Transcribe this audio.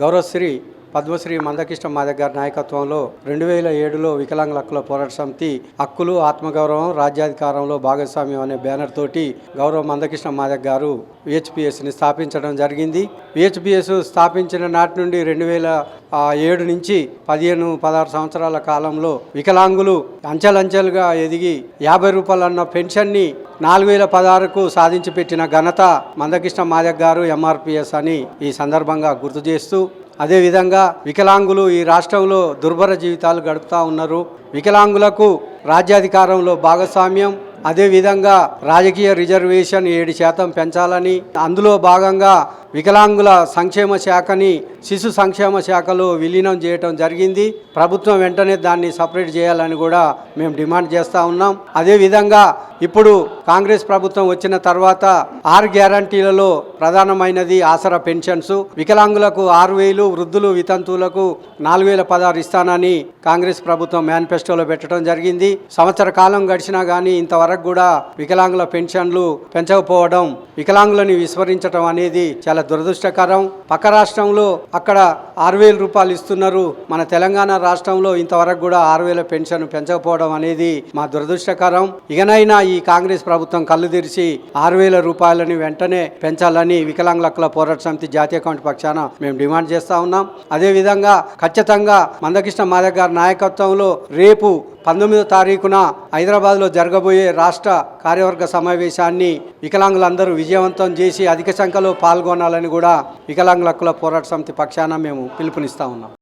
గౌరవశ్రీ పద్మశ్రీ మందకృష్ణ మాదక్ గారి నాయకత్వంలో రెండు వేల ఏడులో వికలాంగుల హక్కుల పోరాట సమితి హక్కులు ఆత్మగౌరవం రాజ్యాధికారంలో భాగస్వామ్యం అనే బ్యానర్ తోటి గౌరవ మందకృష్ణ మాదక్ గారు విహెచ్పిఎస్ని స్థాపించడం జరిగింది. విహెచ్పిఎస్ స్థాపించిన నాటి నుండి రెండు వేల ఏడు నుంచి పదిహేను పదహారు సంవత్సరాల కాలంలో వికలాంగులు అంచెలంచెలుగా ఎదిగి యాభై రూపాయలు అన్న పెన్షన్ని నాలుగు వేల పదహారుకు సాధించి పెట్టిన ఘనత మందకృష్ణ మాదక్ గారు ఎంఆర్పిఎస్ అని ఈ సందర్భంగా గుర్తు చేస్తూ అదేవిధంగా వికలాంగులు ఈ రాష్ట్రంలో దుర్భర జీవితాలు గడుపుతూ ఉన్నారు. వికలాంగులకు రాజ్యాధికారంలో భాగస్వామ్యం అదేవిధంగా రాజకీయ రిజర్వేషన్ ఏడు శాతం పెంచాలని అందులో భాగంగా వికలాంగుల సంక్షేమ శాఖని శిశు సంక్షేమ శాఖలో విలీనం చేయటం జరిగింది. ప్రభుత్వం వెంటనే దాన్ని సపరేట్ చేయాలని కూడా మేము డిమాండ్ చేస్తూ ఉన్నాం. అదేవిధంగా ఇప్పుడు కాంగ్రెస్ ప్రభుత్వం వచ్చిన తర్వాత ఆరు గ్యారంటీలలో ప్రధానమైనది ఆసరా పెన్షన్స్. వికలాంగులకు ఆరు వేలు వృద్ధులు వితంతువులకు నాలుగు వేల పదహారు ఇస్తానని కాంగ్రెస్ ప్రభుత్వం మేనిఫెస్టోలో పెట్టడం జరిగింది. సంవత్సర కాలం గడిచినా కానీ ఇంతవరకు కూడా వికలాంగుల పెన్షన్లు పెంచకపోవడం వికలాంగులని విస్మరించడం అనేది చాలా దురదృష్టకరం. పక్క రాష్ట్రంలో అక్కడ ఆరు వేల రూపాయలు ఇస్తున్నారు. మన తెలంగాణ రాష్ట్రంలో ఇంతవరకు కూడా ఆరు వేల పెన్షన్ పెంచకపోవడం అనేది మా దురదృష్టకరం. ఇకనైనా ఈ కాంగ్రెస్ ప్రభుత్వం కళ్ళు తెరిచి ఆరు వేల రూపాయలని వెంటనే పెంచాలని వికలాంగుల హక్కుల పోరాట సమితి జాతీయ కమిటీ పక్షాన మేము డిమాండ్ చేస్తా ఉన్నాం. అదేవిధంగా ఖచ్చితంగా మందకృష్ణ మాధవ్ గారి నాయకత్వంలో రేపు పంతొమ్మిదో తారీఖున హైదరాబాద్లో జరగబోయే రాష్ట్ర కార్యవర్గ సమావేశాన్ని వికలాంగులందరూ విజయవంతం చేసి అధిక సంఖ్యలో పాల్గొనాలని కూడా వికలాంగుల హక్కుల పోరాట సమితి పక్షాన మేము పిలుపునిస్తా ఉన్నాం.